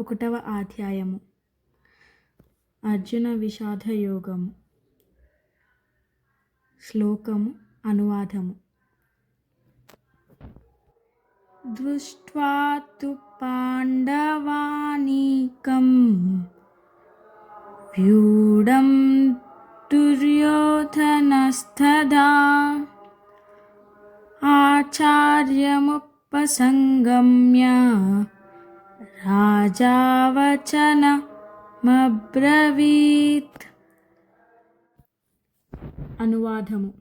ఒకటవ అధ్యాయము. అర్జున విషాద యోగము శ్లోకము అనువాదము. దృష్ట్వా తు పాండవానీకం వ్యూఢం దుర్యోధనస్తదా ఆచార్యముపసంగమ్య రాజావచనమబ్రవీత్ అనువాదము.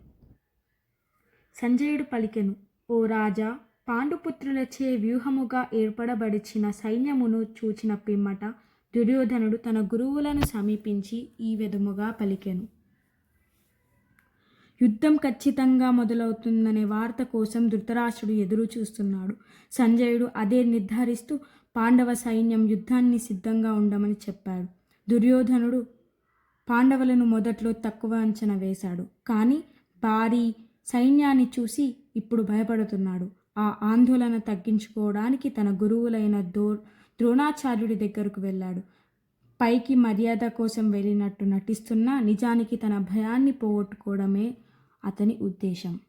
సంజయుడు పలికెను ఓ రాజా పాండుపుత్రులచే వ్యూహముగా ఏర్పడబడిచిన సైన్యమును చూచిన పిమ్మట దుర్యోధనుడు తన గురువులను సమీపించి ఈ విధముగా పలికెను. యుద్ధం ఖచ్చితంగా మొదలవుతుందనే వార్త కోసం ధృతరాష్ట్రుడు ఎదురు చూస్తున్నాడు సంజయుడు అదే నిర్ధారిస్తూ పాండవ సైన్యం యుద్ధాన్ని సిద్ధంగా ఉండమని చెప్పాడు. దుర్యోధనుడు పాండవులను మొదట్లో తక్కువ అంచనా వేశాడు. కానీ భారీ సైన్యాన్ని చూసి ఇప్పుడు భయపడుతున్నాడు. ఆ ఆందోళన తగ్గించుకోవడానికి తన గురువులైన దో ద్రోణాచార్యుడి దగ్గరకు వెళ్ళాడు. పైకి మర్యాద కోసం వెళ్ళినట్టు నటిస్తున్నా నిజానికి తన భయాన్ని పోగొట్టుకోవడమే అతని ఉద్దేశం.